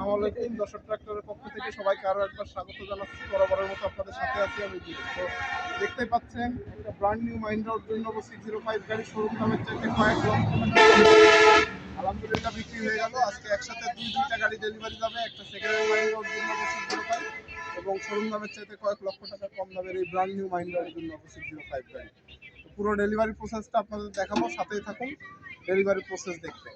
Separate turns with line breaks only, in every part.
আসসালামু আলাইকুম দর্শক ট্রাক্টরের পক্ষ থেকে সবাইকে আরও একবার স্বাগত জানাচ্ছি। বরাবরের মতো আপনাদের সাথে আছি আমি তো দেখতে পাচ্ছেন, একটা ব্র্যান্ড নিউ মাইন্ডার জন্য সিক্স জিরো ফাইভ গাড়ি শোরুম দামের চাইতে কয়েক লক্ষ আলহামদুলিল্লাহ বিক্রি হয়ে গেল। আজকে একসাথে দুই, দুইটা গাড়ি ডেলিভারি যাবে। একটা সেকেন্ড সিক্স জিরো ফাইভ এবং শোরুম দামের চাইতে কয়েক লক্ষ টাকা কম দামের এই ব্র্যান্ড নিউ মাইন্ডার জন্য জিরো ফাইভ গাড়ি। পুরো ডেলিভারি প্রসেসটা আপনাদের দেখাবো। সাথেই থাকুন। ডেলিভারি প্রসেস দেখতে।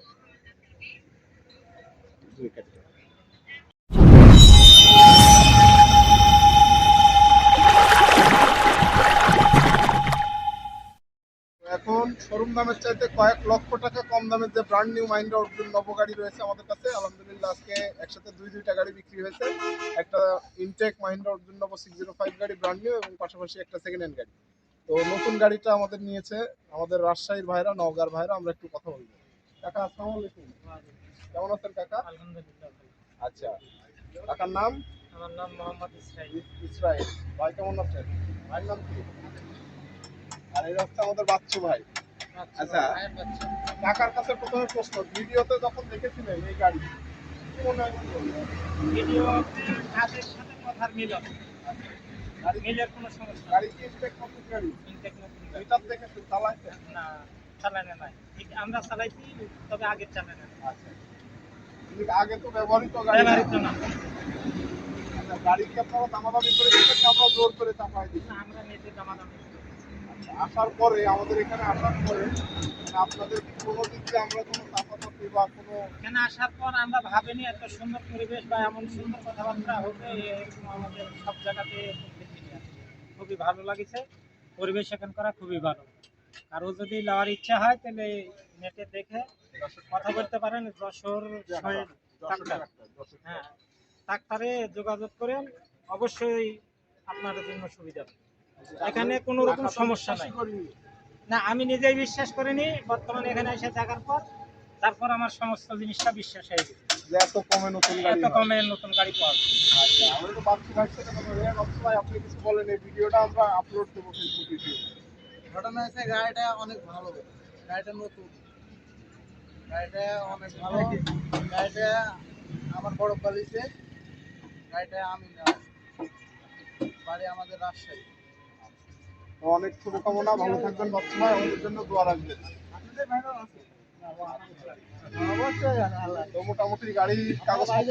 শোরুম দামের চাইতে কয়েক লক্ষ টাকা কম দামের যে ব্র্যান্ড নিউ মাইন্ডা অর্জুন নব গাড়ি রয়েছে আমাদের কাছে আলহামদুলিল্লাহ আজকে একসাথে দুই দুইটা গাড়ি বিক্রি হয়েছে। একটা intake Mahindra Arjun Novo six zero five গাড়ি ব্র্যান্ড নিউ এবং পাশাপাশি একটা সেকেন্ড হ্যান্ড গাড়ি। তো নতুন গাড়িটা আমাদের নিয়েছে আমাদের রাজশাহীর ভাইরা নওগাঁর ভাইরা আমরা একটু কথা বলব। কাকা আসসালামু আলাইকুম। কেমন আছেন কাকা?
আলহামদুলিল্লাহ
আচ্ছা কাকার নাম?
আমার নাম মোহাম্মদ ইসরাইল।
ইসরায়েল ভাই কেমন আছেন? ভাইয়ের নাম কি? আর এই হচ্ছে আমাদের বাচ্চু ভাই। আচ্ছা। কাকার কাছে প্রথমে প্রশ্ন ভিডিওতে যখন দেখেছিলেন এই গাড়ি কি
ভিডিওতে কাজের সাথে কথার মিল
গাড়ি
মিলের কোনো সমস্যা
গাড়ি কি স্পেক নতুন গাড়ি?
ইনটেক নতুন
মিটার দেখেছেন চালাইছেন?
না চালানে নাই। ঠিক আমরা চালাইছি তবে আগের চালানে নাই
আচ্ছা আগে তো ব্যবহৃত গাড়ি না।
ব্যবহৃত না।
আচ্ছা, গাড়ি কি আপনারা দামাদামি করে আমরা জোর করে চাপাই
না, আমরা নিজে দামাদামি
আসার পরে আমাদের এখানে আসার পরে মানে আপনাদের কোনো দিক দিয়ে আমরা কোনো চাপাচাপি বা কোনো
এখানে আসার পর আমরা ভাবিনি এত সুন্দর পরিবেশ বা এমন সুন্দর কথাবার্তা হবে এরকম আমাদের সব জায়গাতে। খুবই ভালো লাগছে পরিবেশ এখানকার খুবই ভালো কারও যদি নেওয়ার ইচ্ছা হয় তাহলে নেটে দেখে কথা বলতে পারেন যশোর হ্যাঁ ডাক্তারে যোগাযোগ করেন অবশ্যই আপনার জন্য সুবিধা হবে। এখানে কোনো রকম সমস্যা নাই। না আমি নিজেই বিশ্বাস করিনি বর্তমানে এখানে এসে থাকার পর তারপর আমার সমস্ত জিনিসটা বিশ্বাস হয়ে গেছে।
এত কমে নতুন গাড়ি
এত কমে নতুন গাড়ি পাওয়া যায়।
আচ্ছা আমরা তো বাচ্চু ভাই সাথে কথা বলি বাচ্চু ভাই আপনি কিছু বলেন এই ভিডিওটা আমরা আপলোড দেবো ফেসবুক ভিডিও
ঘটনা হচ্ছে গাড়িটা অনেক ভালো। গাড়িটা নতুন। গাড়িটা অনেক ভালো। গাড়িটা আমার বড় কলেজে গাড়িটা আমি বাড়ি আমাদের রাজশাহী।
অনেক শুভকামনা ভালো থাকবেন ভাই আমাদের জন্য দোয়া রাখবেন। মোটামুটি কাগজপত্র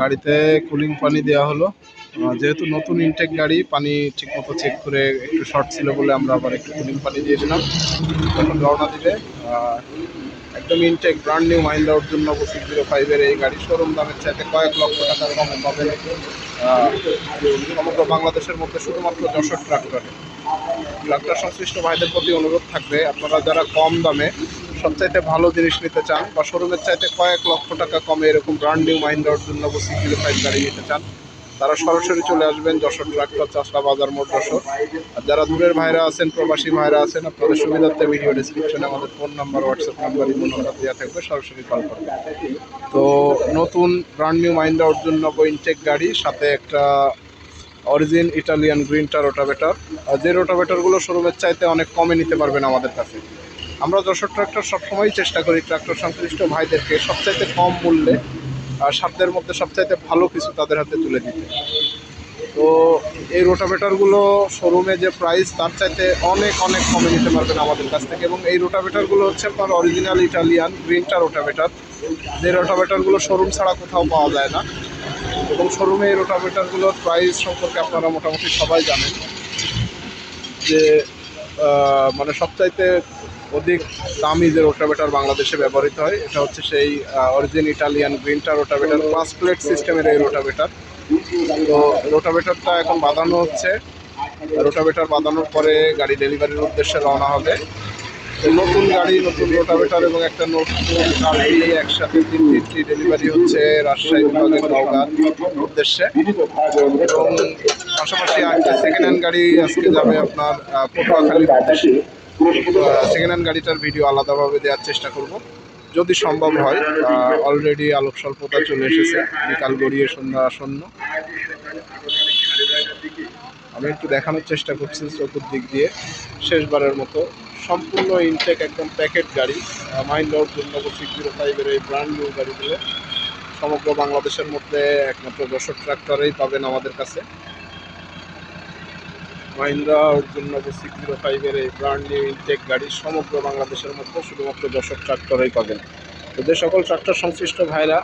গাড়িতে কুলিং পানি দেওয়া হলো। যেহেতু নতুন ইনটেক গাড়ি পানি ঠিকমতো চেক করে একটু শর্ট ছিল বলে আমরা আবার একটু কুলিং পানি দিয়েছিলাম। রওনা আহ, একদম ইনটেক ব্র্যান্ড নিউ মাইন্ডা নব সিক্স জিরো ফাইভের এই গাড়ি শোরুম দামের চাইতে কয়েক লক্ষ টাকার কমে পাবেন। সমগ্র বাংলাদেশের মধ্যে শুধুমাত্র যশোর ট্রাক্টরে ট্রাক্টর সংশ্লিষ্ট ভাইদের প্রতি অনুরোধ থাকবে, আপনারা যারা কম দামে সবচাইতে ভালো জিনিস নিতে চান বা শোরুমের চাইতে কয়েক লক্ষ টাকা কমে এরকম ব্র্যান্ড নিউ মাইন্ডার জন্য সিক্স জিরো ফাইভ গাড়ি নিতে চান তারা সরাসরি চলে আসবেন যশোর ট্রাক্টর চাষলা বাজার মোট যশোর। আর যারা দূরের ভাইরা আছেন, প্রবাসী ভাইরা আছেন, আপনাদের সুবিধার্থে ভিডিও ডিসক্রিপশনে আমাদের phone number WhatsApp number imo number দেওয়া থাকবে, সরাসরি কল করবেন। তো নতুন ব্র্যান্ড নিউ মাইন্ডা অর্জুন নব ইনটেক গাড়ি, সাথে একটা অরিজিন ইটালিয়ান গ্রিনটা রোটাভেটার আর যে রোটাভেটারগুলো শোরুমের চাইতে অনেক কমে নিতে পারবেন আমাদের কাছে। আমরা যশোর ট্রাক্টর সবসময়ই চেষ্টা করি ট্রাক্টর সংশ্লিষ্ট ভাইদেরকে সবচাইতে কম মূল্যে সাধ্যের মধ্যে সবচাইতে ভালো কিছু তাদের হাতে তুলে দিতে। তো এই রোটাভেটারগুলো শোরুমে যে প্রাইস, তার চাইতে অনেক অনেক কমে নিতে পারবেন আমাদের কাছ থেকে। এবং এই রোটাভেটারগুলো হচ্ছে আপনার অরিজিনাল ইটালিয়ান গ্রিনটা রোটাভেটার। যে রোটাভেটারগুলো শোরুম ছাড়া কোথাও পাওয়া যায় না। এবং শোরুমে এই রোটাভেটারগুলোর প্রাইস সম্পর্কে আপনারা মোটামুটি সবাই জানেন। যে মানে সবচাইতে অধিক দামি যে রোটাভেটার বাংলাদেশে ব্যবহৃত হয়, এটা হচ্ছে সেই অরিজিন ইটালিয়ান গ্রিনটা রোটাভেটার পাঁচ প্লেট সিস্টেমের এই রোটাভেটার। তো রোটাভেটারটা এখন বাঁধানো হচ্ছে। রোটাভেটার বাঁধানোর পরে গাড়ি ডেলিভারির উদ্দেশ্যে রওনা হবে। নতুন গাড়ি, নতুন রোটাভেটার এবং একটা নতুন গাড়ি একসাথে তিন তিনটি ডেলিভারি হচ্ছে রাজশাহী বিভাগের নওগাঁর উদ্দেশ্যে। এবং পাশাপাশি একটা সেকেন্ড হ্যান্ড গাড়ি আজকে যাবে আপনার পটুয়াখালীর উদ্দেশ্যে। সেকেন্ড হ্যান্ড গাড়িটার ভিডিও আলাদাভাবে দেওয়ার চেষ্টা করব। যদি সম্ভব হয় অলরেডি আলোক স্বল্পতা চলে এসেছে। বিকাল গড়িয়ে সন্ধ্যা আসন্ন। আমি একটু দেখানোর চেষ্টা করছি চতুর্দিক দিয়ে। শেষবারের মতো সম্পূর্ণ ইনটেক একদম প্যাকেট গাড়ি। মাইন্ডার জন্য সিক্স জিরো ফাইভের এই ব্র্যান্ড নিউ গাড়িগুলো। সমগ্র বাংলাদেশের মধ্যে একমাত্র দশক ট্রাক্টরেই পাবেন আমাদের কাছে। মাহিন্দ্রা অর্জুন নগর সিক্স জিরো ফাইভের এই ব্র্যান্ড নিউ ইনটেক গাড়ি সমগ্র বাংলাদেশের মধ্যে শুধুমাত্র দশক ট্রাক্টরেই পাবেন। তো যে সকল ট্রাক্টর সংশ্লিষ্ট ভাইরা,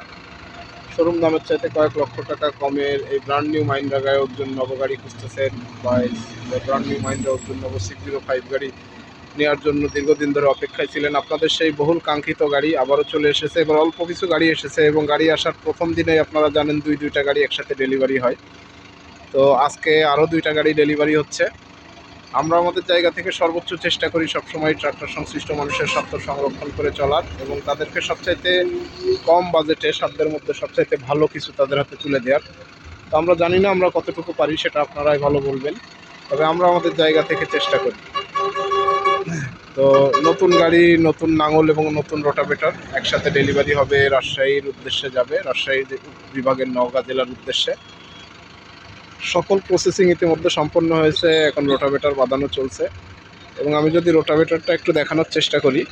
শোরুম দামের চাইতে কয়েক লক্ষ টাকা কমের এই ব্র্যান্ড নিউ মাহিন্দ্রা গায়ে অর্জুন নব গাড়ি খুঁজতেছেন বা brand new Mahindra Arjun Novo six zero five গাড়ি নেওয়ার জন্য দীর্ঘদিন ধরে অপেক্ষায় ছিলেন। আপনাদের সেই বহুল কাঙ্ক্ষিত গাড়ি আবারও চলে এসেছে এবার অল্প কিছু গাড়ি এসেছে এবং গাড়ি আসার প্রথম দিনেই আপনারা জানেন দুই, দুইটা গাড়ি একসাথে ডেলিভারি হয়। তো আজকে আরও দুইটা গাড়ি ডেলিভারি হচ্ছে। আমরা আমাদের জায়গা থেকে সর্বোচ্চ চেষ্টা করি সবসময় ট্রাক্টর সংশ্লিষ্ট মানুষের স্বার্থ সংরক্ষণ করে চলার এবং তাদেরকে সবচাইতে কম বাজেটে সাধ্যের মধ্যে সবচাইতে ভালো কিছু তাদের হাতে তুলে দেওয়ার তো আমরা জানি না আমরা কতটুকু পারি, সেটা আপনারাই ভালো বলবেন। তবে আমরা আমাদের জায়গা থেকে চেষ্টা করি। তো নতুন গাড়ি, নতুন নাঙল এবং নতুন রোটাভেটর একসাথে ডেলিভারি হবে রাজশাহীর উদ্দেশ্যে যাবে। রাজশাহী বিভাগের নওগাঁ জেলার উদ্দেশ্যে। সকল প্রসেসিং ইতিমধ্যে সম্পন্ন হয়েছে, এখন রোটাভেটার বাঁধানো চলছে। এবং আমি যদি রোটাভেটারটা একটু দেখানোর চেষ্টা করি।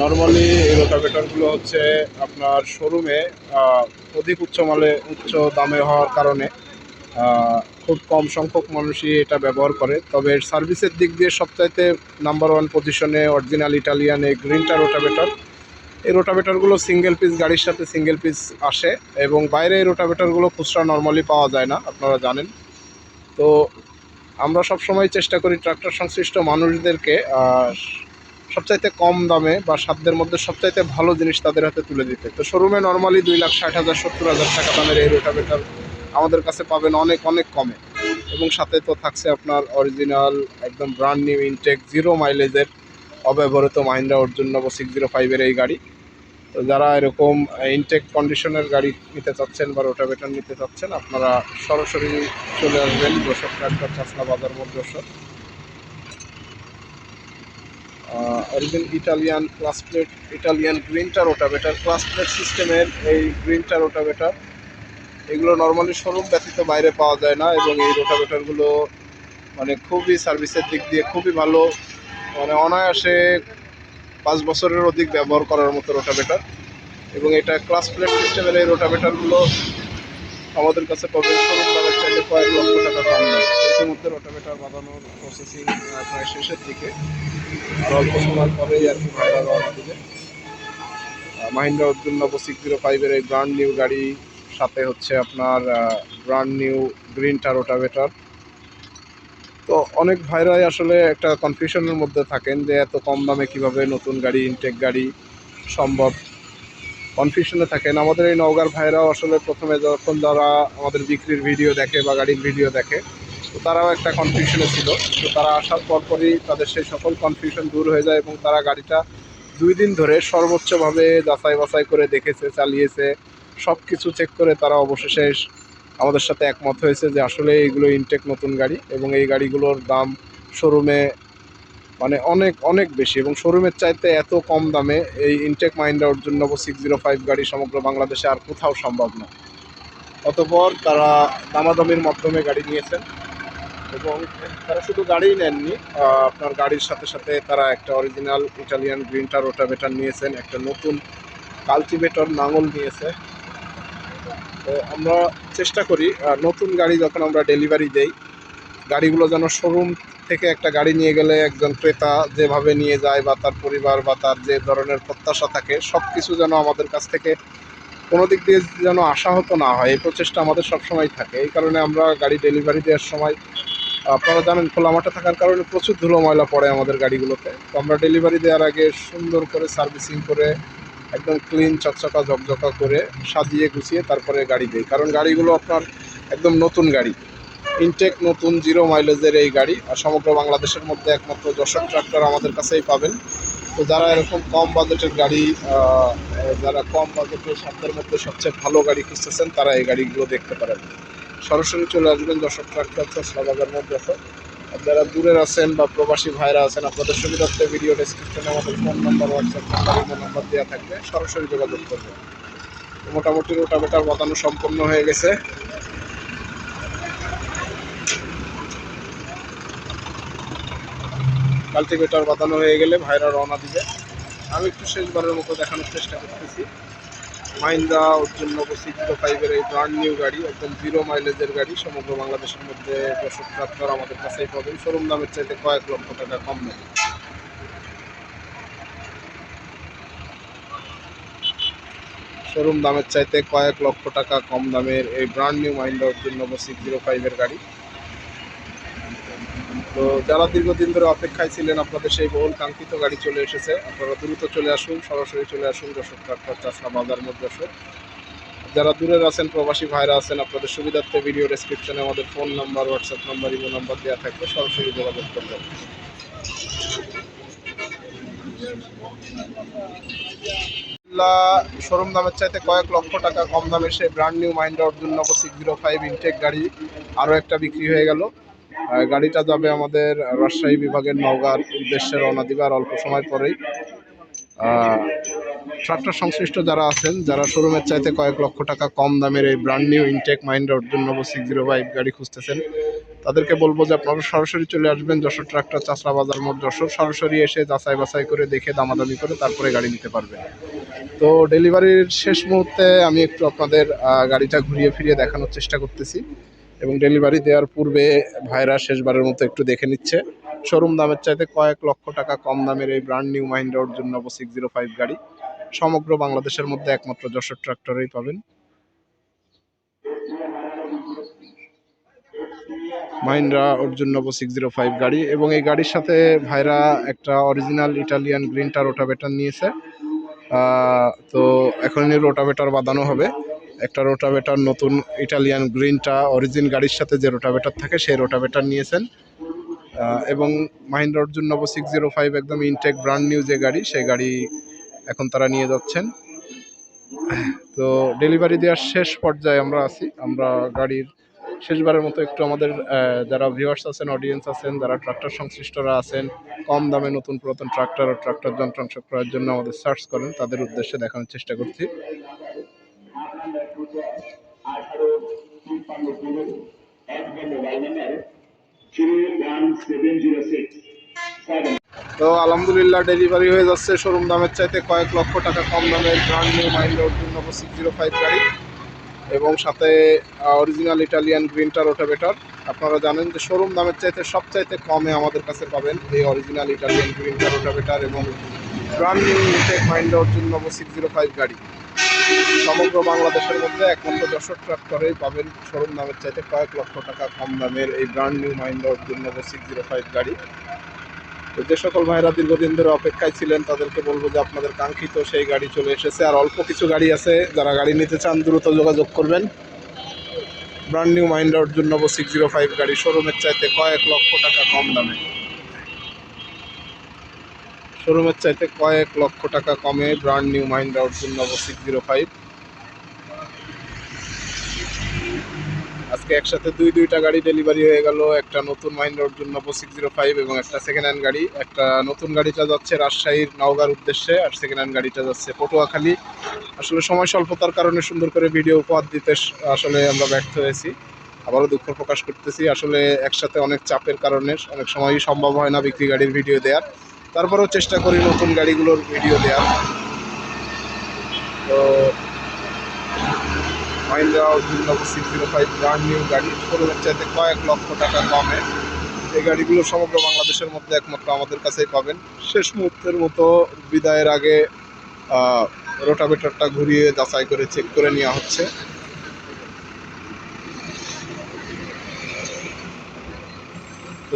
নর্মালি এই রোটাভেটারগুলো হচ্ছে আপনার শোরুমে অধিক উচ্চ মালে, উচ্চ দামে হওয়ার কারণে খুব কম সংখ্যক মানুষই এটা ব্যবহার করে। তবে সার্ভিসের দিক দিয়ে সবচাইতে নাম্বার ওয়ান পজিশনে অরিজিনাল ইটালিয়ান এই গ্রিনটা রোটাভেটর এই রোটাভেটারগুলো সিঙ্গেল পিস গাড়ির সাথে সিঙ্গেল পিস আসে এবং বাইরে এই রোটাভেটারগুলো খুচরা নর্মালি পাওয়া যায় না, আপনারা জানেন। তো আমরা সবসময় চেষ্টা করি ট্রাক্টর সংশ্লিষ্ট মানুষদেরকে সবচাইতে কম দামে বা সাধ্যের মধ্যে সবচাইতে ভালো জিনিস তাদের হাতে তুলে দিতে। তো শোরুমে নর্মালি দুই লাখ ষাট হাজার, সত্তর হাজার টাকা দামের এই রোটাভেটার আমাদের কাছে পাবেন অনেক অনেক কমে। এবং সাথে তো থাকছে আপনার অরিজিনাল একদম ব্র্যান্ড নিউ ইনটেক জিরো মাইলেজের অব্যবহৃত Mahindra Arjun Novo six zero ফাইভের এই গাড়ি। যারা এরকম ইনটেক কন্ডিশনের গাড়ি নিতে চাচ্ছেন বা রোটাভেটর নিতে চাচ্ছেন, আপনারা সরাসরি চলে আসবেন দর্শক ট্রাক্টর চাষলা বাজার মধ্যশর origin Italian class plate Italian গ্রিনটা রোটাভেটার ক্লাস প্লেট সিস্টেমের এই গ্রিনটা রোটাভেটার এগুলো নর্মালি শোরুম ব্যতীত বাইরে পাওয়া যায় না এবং এই রোটাভেটারগুলো মানে খুবই সার্ভিসের দিক দিয়ে খুবই ভালো। মানে অনায়াসে পাঁচ বছরের অধিক ব্যবহার করার মতো রোটাভেটার। এবং এটা ক্লাস প্লেট সিস্টেমের এই রোটাভেটারগুলো আমাদের কাছে পাবেন শোরুম দামের চাইতে কয়েক লক্ষ টাকা দাম ইতিমধ্যে রোটাভেটার বাঁধানোর প্রসেসিং প্রায় শেষের দিকে। আর অল্প সময় পরেই আর কি ভাড়া রওনা দিবে মাহিন্দ্রা নব সিক্স জিরো ফাইভের এই ব্র্যান্ড নিউ গাড়ি, সাথে হচ্ছে আপনার ব্র্যান্ড নিউ গ্রিন রোটাভেটার। তো অনেক ভাইরাই আসলে একটা কনফিউশনের মধ্যে থাকেন যে এত কম দামে কীভাবে নতুন গাড়ি ইনটেক গাড়ি সম্ভব? কনফিউশনে থাকেন। আমাদের এই নওগাঁর ভাইরাও আসলে প্রথমে যখন যারা আমাদের বিক্রির ভিডিও দেখে বা গাড়ির ভিডিও দেখে, তো তারাও একটা কনফিউশনে ছিল। তো তারা আসার পরপরই তাদের সেই সকল কনফিউশন দূর হয়ে যায় এবং তারা গাড়িটা দুই দিন ধরে সর্বোচ্চভাবে যাচাই বাছাই করে দেখেছে, চালিয়েছে সব কিছু চেক করে তারা অবশেষে আমাদের সাথে একমত হয়েছে যে আসলে এইগুলো ইনটেক নতুন গাড়ি এবং এই গাড়িগুলোর দাম শোরুমে মানে অনেক অনেক বেশি এবং শোরুমের চাইতে এত কম দামে এই intact মাইন্ডা Arjun Novo six zero five গাড়ি সমগ্র বাংলাদেশে আর কোথাও সম্ভব না। অতপর তারা দামাদামির মাধ্যমে গাড়ি নিয়েছেন এবং তারা শুধু গাড়িই নেননি আপনার গাড়ির সাথে সাথে তারা একটা অরিজিনাল ইটালিয়ান গ্রিনটা রোটাভেটার নিয়েছেন, একটা নতুন কালটিভেটর নাঙল নিয়েছে। তো আমরা চেষ্টা করি নতুন গাড়ি যখন আমরা ডেলিভারি দেই, গাড়িগুলো যেন শোরুম থেকে একটা গাড়ি নিয়ে গেলে একজন ক্রেতা যেভাবে নিয়ে যায় বা তার পরিবার বা তার যে ধরনের প্রত্যাশা থাকে সব কিছু যেন আমাদের কাছ থেকে কোনো দিক দিয়ে যেন আশাহত না হয়, এই প্রচেষ্টা আমাদের সবসময় থাকে। এই কারণে আমরা গাড়ি ডেলিভারি দেওয়ার সময় আপনারা জানেন খোলা মাঠে থাকার কারণে প্রচুর ধুলো ময়লা পড়ে আমাদের গাড়িগুলোতে। তো আমরা ডেলিভারি দেওয়ার আগে সুন্দর করে সার্ভিসিং করে একদম ক্লিন চকচকা, ঝকঝকা করে সাজিয়ে গুছিয়ে তারপরে গাড়ি দেয়। কারণ গাড়িগুলো আপনার একদম নতুন গাড়ি। ইনটেক নতুন জিরো মাইলেজের এই গাড়ি আর সমগ্র বাংলাদেশের মধ্যে একমাত্র যশোর ট্রাক্টর আমাদের কাছেই পাবেন। তো যারা এরকম কম বাজেটের গাড়ি যারা কম বাজেটের সাধ্যের মধ্যে সবচেয়ে ভালো গাড়ি খুঁজতেছেন, তারা এই গাড়িগুলো দেখতে পারেন। সরাসরি চলে আসবেন যশোর ট্রাক্টর বাজার মধ্যে। যারা দূরের আছেন বা প্রবাসী ভাইরা আছেন, আপনাদের সুবিধার্থে ভিডিও ডিসক্রিপশনে আমাদের phone number WhatsApp number email number দেওয়া থাকবে। সরাসরি যোগাযোগ করবে মোটামুটি রোটাভেটার বাঁধানো সম্পন্ন হয়ে গেছে। কাল্টিভেটার বাতানো হয়ে গেলে ভাইরা রওনা দিবে। আমি একটু শেষবারের মতো দেখানোর চেষ্টা করতেছি। মাইন্দা নব সিক্স ফাইভের এই ব্র্যান্ড নিউ গাড়ি, একদম জিরো মাইলেজের গাড়ি, সমগ্র বাংলাদেশের মধ্যে দর্শক ট্রাক্টর আমাদের কাছেই পাবেন। শোরুম দামের চাইতে কয়েক লক্ষ টাকা কম দামে শোরুম দামের চাইতে কয়েক লক্ষ টাকা কম দামের এই ব্র্যান্ড নিউ মাইন্ডা নব সিক্স জিরো ফাইভের গাড়ি। তো যারা দীর্ঘদিন ধরে অপেক্ষায় ছিলেন, আপনাদের সেই বহুল কাঙ্ক্ষিত গাড়ি চলে এসেছে। আপনারা দ্রুত চলে আসুন, সরাসরি চলে আসুন যশোর ট্রাক্টর চাষা বাজার মধ্যে যারা দূরের আছেন, প্রবাসী ভাইরা আছেন, আপনাদের সুবিধার্থে ভিডিও ডেসক্রিপশনে আমাদের phone number WhatsApp number imo number দেওয়া থাকবে, সরাসরি যোগাযোগ করবেন। শোরুম দামের চাইতে কয়েক লক্ষ টাকা কম দামে সে brand new Mahindra Arjun Novo six zero five intact গাড়ি আরও একটা বিক্রি হয়ে গেল। গাড়িটা যাবে আমাদের রাজশাহী বিভাগের নওগাঁর উদ্দেশ্যে রওনা দিবে আর অল্প সময় পরেই। ট্রাক্টর সংশ্লিষ্ট যারা আছেন, যারা শোরুমের চাইতে কয়েক লক্ষ টাকা কম দামের এই brand new intake Mahindra Arjun Novo six zero five গাড়ি খুঁজতেছেন, তাদেরকে বলব যে আপনারা সরাসরি চলে আসবেন যশোর ট্রাক্টর চাষরা বাজার মোট যশোর। সরাসরি এসে যাচাই বাছাই করে দেখে দামাদামি করে তারপরে গাড়ি নিতে পারবেন। তো ডেলিভারির শেষ মুহূর্তে আমি একটু আপনাদের গাড়িটা ঘুরিয়ে ফিরিয়ে দেখানোর চেষ্টা করতেছি। এবং ডেলিভারি দেওয়ার পূর্বে ভাইরা শেষবারের মতো একটু দেখে নিচ্ছে। শোরুম দামের চাইতে কয়েক লক্ষ টাকা কম দামের এই brand new Mahindra Arjun Novo six zero five গাড়ি। সমগ্র বাংলাদেশের মধ্যে একমাত্র যশোর ট্রাক্টরেই পাবেন। Mahindra Arjun Novo six zero five গাড়ি এবং এই গাড়ির সাথে ভাইরা একটা অরিজিনাল ইটালিয়ান গ্রিন গ্রিনটা রোটাভেটার নিয়েছে তো এখনই রোটাভেটার বাঁধানো হবে। একটা রোটাভেটার, নতুন ইটালিয়ান গ্রিনটা, অরিজিন গাড়ির সাথে যে রোটাভেটার থাকে সেই রোটাভেটার নিয়েছেন। এবং Mahindra Arjun Novo six zero five একদম ইনটেক ব্র্যান্ড নিউ যে গাড়ি, সেই গাড়ি এখন তারা নিয়ে যাচ্ছেন। তো ডেলিভারি দেওয়ার শেষ পর্যায়ে আমরা আছি। আমরা গাড়ির শেষবারের মতো একটু আমাদের যারা ভিউয়ার্স আছেন অডিয়েন্স আছেন, যারা ট্রাক্টর সংশ্লিষ্টরা আছেন, কম দামে নতুন পুরাতন ট্রাক্টর ও ট্রাক্টর যন্ত্রাংশ ক্রয়ের জন্য আমাদের সার্চ করেন, তাদের উদ্দেশ্যে দেখানোর চেষ্টা করছি। তো আলহামদুলিল্লাহ ডেলিভারি হয়ে যাচ্ছে। শোরুম দামের চাইতে কয়েক লক্ষ টাকা কম দামের brand new mind Arjun Novo six zero five গাড়ি এবং সাথে অরিজিনাল ইটালিয়ান গ্রিনটা রোটাভেটার আপনারা জানেন যে শোরুম দামের চাইতে সবচাইতে কমে আমাদের কাছে পাবেন এই অরিজিনাল ইটালিয়ান গ্রিনটা রোটাভেটার এবং brand new Mahindra Arjun Novo six zero five গাড়ি। সমগ্র বাংলাদেশের মধ্যে একমাত্র যশোর ট্রাক্টরেই পাবেন শোরুম দামের চাইতে কয়েক লক্ষ টাকা কম দামের এই brand new Mahindra Novo six zero five গাড়ি। তো যে সকল ভাইরা দীর্ঘদিন ধরে অপেক্ষায় ছিলেন, তাদেরকে বলব যে আপনাদের কাঙ্ক্ষিত সেই গাড়ি চলে এসেছে। আর অল্প কিছু গাড়ি আছে, যারা গাড়ি নিতে চান, দ্রুত যোগাযোগ করবেন। Brand new mind Arjun Novo six zero five গাড়ি শোরুমের চাইতে কয়েক লক্ষ টাকা কম দামে। শোরুমের চাইতে কয়েক লক্ষ টাকা কমে brand new Arjun Novo six zero five. আজকে একসাথে দুই দুইটা গাড়ি ডেলিভারি হয়ে গেল, একটা নতুন mind Arjun Novo six zero five এবং একটা সেকেন্ড হ্যান্ড গাড়ি। একটা নতুন গাড়িটা যাচ্ছে রাজশাহীর নওগাঁর উদ্দেশ্যে আর সেকেন্ড হ্যান্ড গাড়িটা যাচ্ছে পটুয়াখালী। আসলে সময় স্বল্পতার কারণে সুন্দর করে ভিডিও উপহার দিতে আসলে আমরা ব্যর্থ হয়েছি। আবারও দুঃখ প্রকাশ করতেছি। আসলে একসাথে অনেক চাপের কারণে অনেক সময়ই সম্ভব হয় না বিক্রি গাড়ির ভিডিও দেওয়ার তারপরেও চেষ্টা করি নতুন গাড়িগুলোর ভিডিও দেওয়ার তো জিরো ফাইভ ব্র্যান্ড নিউ গাড়ি। শোরুমের চাইতে কয়েক লক্ষ টাকা কমে এই গাড়িগুলো সমগ্র বাংলাদেশের মধ্যে একমাত্র আমাদের কাছেই পাবেন। শেষ মুহূর্তের মতো বিদায়ের আগে রোটাভেটরটা ঘুরিয়ে যাচাই করে চেক করে নেওয়া হচ্ছে।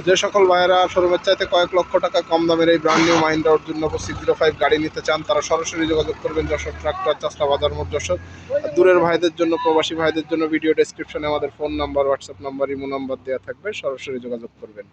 তো যে সকল ভাইয়েরা শোরুমের চাইতে কয়েক লক্ষ টাকা কম দামের এই brand new Mahindra Arjun six zero five গাড়ি নিতে চান, তারা সরাসরি যোগাযোগ করবেন যশোর ট্রাক্টর চাষটা বাজার মোট যশোর। দূরের ভাইদের জন্য, প্রবাসী ভাইদের জন্য ভিডিও ডেসক্রিপশনে আমাদের phone number WhatsApp number imo number দেওয়া থাকবে, সরাসরি যোগাযোগ করবেন।